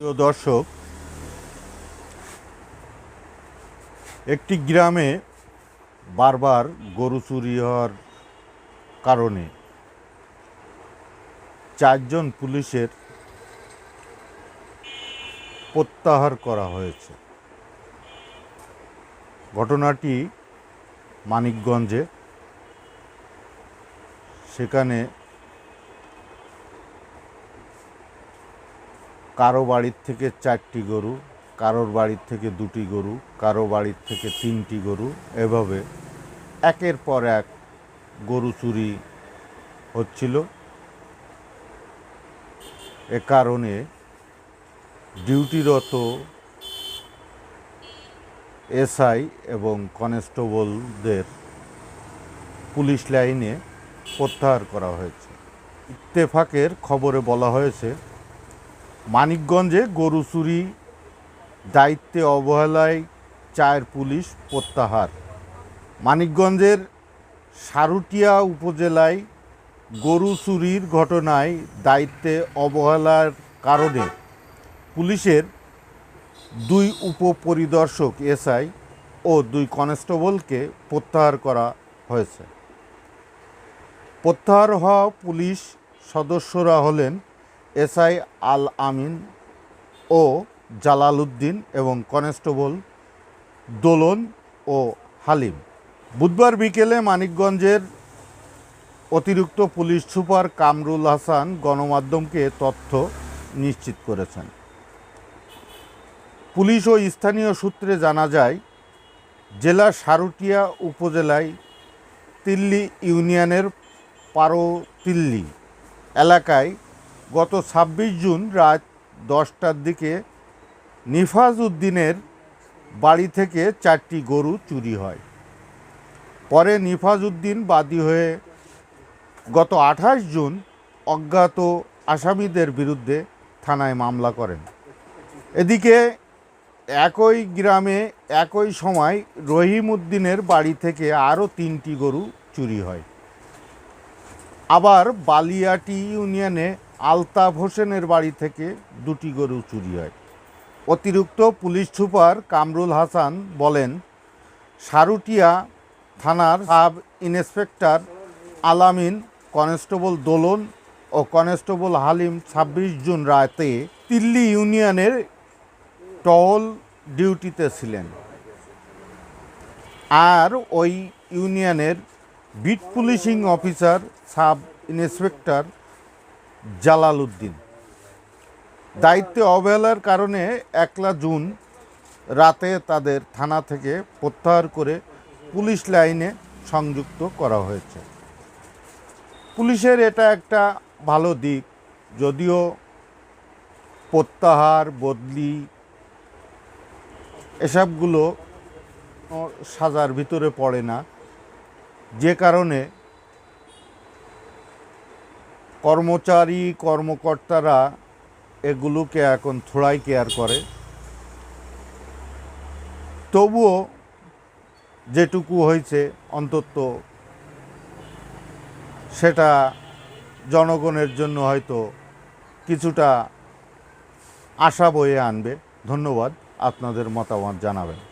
দর্শক, একটি গ্রামে বারবার গরু চুরি হওয়ার কারণে চারজন পুলিশের প্রত্যাহার করা হয়েছে। ঘটনাটি মানিকগঞ্জে। সেখানে কারও বাড়ির থেকে চারটি গরু, কারোর বাড়ির থেকে দুটি গরু, কারও বাড়ির থেকে তিনটি গরু, এভাবে একের পর এক গরু চুরি হচ্ছিল। এ কারণে ডিউটিরত এসআই এবং কনস্টেবলদের পুলিশ লাইনে প্রত্যাহার করা হয়েছে। ইত্তেফাকের খবরে বলা হয়েছে মানিকগঞ্জে গরু চুরি, দায়িত্বে অবহেলায় চায়ের পুলিশ প্রত্যাহার। মানিকগঞ্জের সারুটিয়া উপজেলায় গরু চুরির ঘটনায় দায়িত্বে অবহেলার কারণে পুলিশের দুই উপপরিদর্শক এসআই ও দুই কনস্টেবলকে প্রত্যাহার করা হয়েছে। প্রত্যাহার হওয়া পুলিশ সদস্যরা হলেন এসআই আল আমিন ও জালালউদ্দিন এবং কনস্টেবল দোলন ও হালিম। বুধবার বিকেলে মানিকগঞ্জের অতিরিক্ত পুলিশ সুপার কামরুল হাসান গণমাধ্যমকে তথ্য নিশ্চিত করেছেন। পুলিশ ও স্থানীয় সূত্রে জানা যায়, জেলা সারুটিয়া উপজেলায় তিল্লি ইউনিয়নের পারোতিল্লি এলাকায় গত ছাব্বিশ জুন রাত দশটার দিকে নিফাজ উদ্দিনের বাড়ি থেকে চারটি গরু চুরি হয়। পরে নিফাজ উদ্দিন বাদী হয়ে গত আঠাশ জুন অজ্ঞাত আসামিদের বিরুদ্ধে থানায় মামলা করেন। এদিকে একই গ্রামে একই সময় রহিম উদ্দিনের বাড়ি থেকে আরও তিনটি গরু চুরি হয়। আবার বালিয়াটি ইউনিয়নে আলতাফ হোসেনের বাড়ি থেকে দুটি গরু চুরি হয়। অতিরিক্ত পুলিশ সুপার কামরুল হাসান বলেন, সারুটিয়া থানার sub inspector Alamin constable Dolon ও কনস্টেবল হালিম ছাব্বিশ জুন রাতে দিল্লি ইউনিয়নের টহল ডিউটিতে ছিলেন। আর ওই ইউনিয়নের beat policing officer sub inspector Jalal Uddin দায়িত্বে অবহেলার কারণে একলা জুন রাতে তাদের থানা থেকে প্রত্যাহার করে পুলিশ লাইনে সংযুক্ত করা হয়েছে। পুলিশের এটা একটা ভালো দিক, যদিও প্রত্যাহার, বদলি এসবগুলো সাজার ভিতরে পড়ে না। যে কারণে কর্মচারী, কর্মকর্তারা এগুলোকে এখন থোড়াই কেয়ার করে। তবুও যেটুকু হয়েছে অন্তত সেটা জনগণের জন্য হয়তো কিছুটা আশা বয়ে আনবে। ধন্যবাদ, আপনাদের মতামত জানাবেন।